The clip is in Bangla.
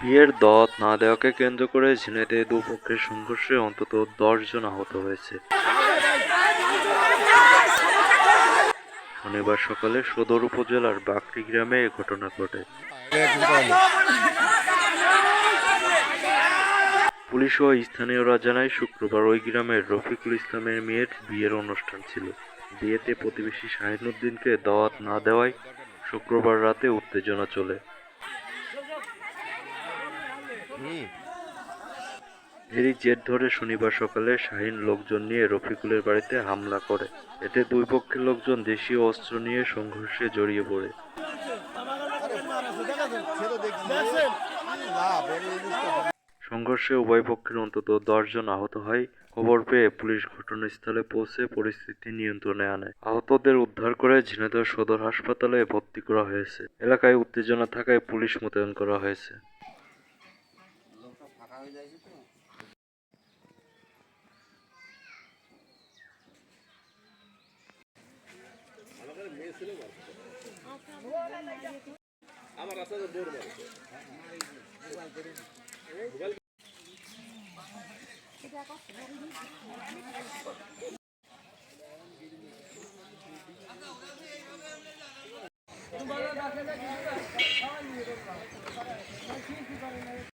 বিয়ের দত না দেওয়াকে কেন্দ্র করে ঝিনাইদহে দুপক্ষের সংঘর্ষে অন্তত জন আহত হয়েছে। শনিবার সকালে সদর উপজেলার বাকরি গ্রামে এ ঘটনা ঘটে। পুলিশ ও স্থানীয়রা জানায়, শুক্রবার ওই গ্রামের রফিকুল ইসলামের মেয়ের বিয়ের অনুষ্ঠান ছিল। বিয়েতে প্রতিবেশী শাহিনুদ্দিনকে দাওয়াত না দেওয়ায় শুক্রবার রাতে উত্তেজনা চলে। এরই জের ধরে শনিবার সকালে শাহিন লোকজন নিয়ে রফিকুলের বাড়িতে হামলা করে। এতে দুই পক্ষের লোকজন দেশীয় অস্ত্র নিয়ে সংঘর্ষে জড়িয়ে পড়ে। সংঘর্ষে উভয় পক্ষের অন্তত দশজন আহত হয়। খবর পেয়ে পুলিশ ঘটনাস্থলে পৌঁছে পরিস্থিতি নিয়ন্ত্রণে আনে। আহতদের উদ্ধার করে ঝিনাইদহ সদর হাসপাতালে ভর্তি করা হয়েছে। এলাকায় উত্তেজনা থাকায় পুলিশ মোতায়েন করা হয়েছে। হয়ে যায়নি তো আমাদের মেয়ে ছিল আমার আপনাদের দৌড় মারছে তোমার দেখে দেখি সবাই নিয়ে